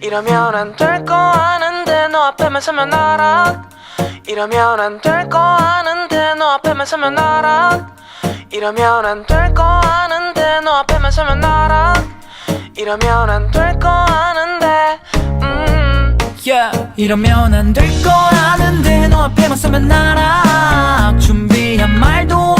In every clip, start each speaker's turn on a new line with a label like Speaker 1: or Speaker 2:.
Speaker 1: 이러면 안 될 거 아는데 너 앞에만 서면 알아. 이러면 안 될 거 아는데 너 앞에만 서면 알아. 이러면 안 될 거 아는데 너 앞에만 서면 알아. 이러면 안 될 거 아는데 음.
Speaker 2: Yeah. 이러면 안 될 거 아는데 너 앞에만 서면 알아. 준비한 말도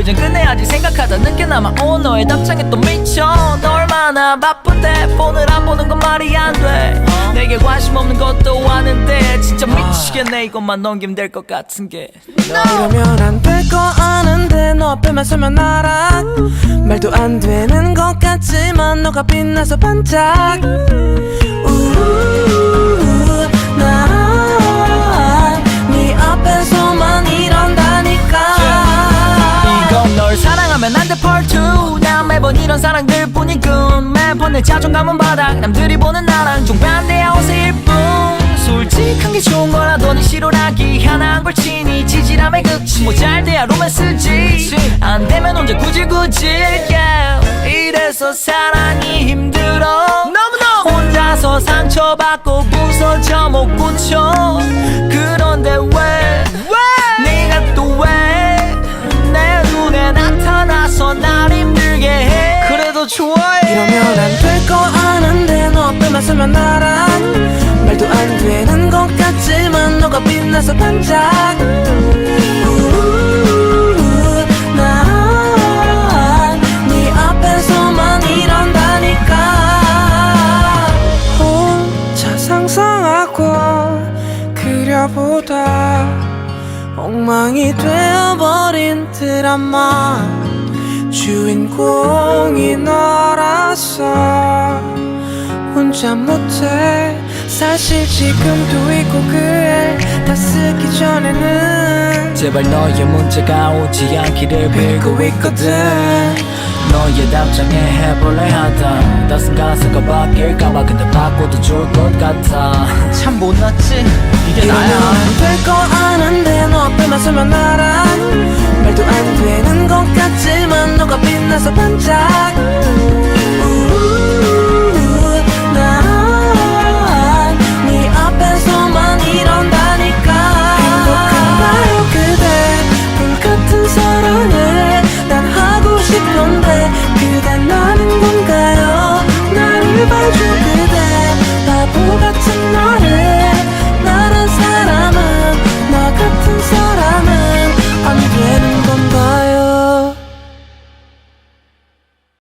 Speaker 2: 이젠 끝내야지 생각하다 늦게 남아 온 너의 답장에 또 미쳐. 너 얼마나 바쁜데 폰을 안 보는 건 말이 안돼. 내게 관심 없는 것도 아는데 진짜 미치겠네. 이것만 넘기면 될 것 같은 게.
Speaker 1: 이러면 안 될 거 아는데 너 앞에만 서면 알아. 말도 안 되는 것 같지만 너가 빛나서 반짝
Speaker 2: 내 자존감은 바닥 남들이 보는 나랑 정반대야 옷의 일뿐. 솔직한 게 좋은 거라도 네 싫어라기. 하나한 걸 치니 지지람의 극치. 뭐잘 돼야 로맨스지. 안 되면 혼자 구질구질. Yeah. 이래서 사랑이 힘들어. 너무너무. 혼자서 상처받고 부서져 못 고쳐
Speaker 1: 너 앞에만 서면 알아 말도 안 되는 것 같지만 너가 빛나서 반짝. 난네 앞에서만 이런다니까. 혼자 상상하고 그려보다 엉망이 되어버린 드라마. 주인공이 너라서 혼자 못해. 사실 지금도 있고 그애다 쓰기 전에는
Speaker 2: 제발 너의 문자가 오지 않기를 빌고 있거든. 너의 답장에 해볼래 하다. 따뜻한 가사가 바뀔까봐 근데 바꿔도 좋을 것 같아. 참 못났지? 이게
Speaker 1: 이러면 될거 아는데 너 앞에만 서면 알아 말도 안 되는 것 같지만 너가 빛나서 반짝 去白驹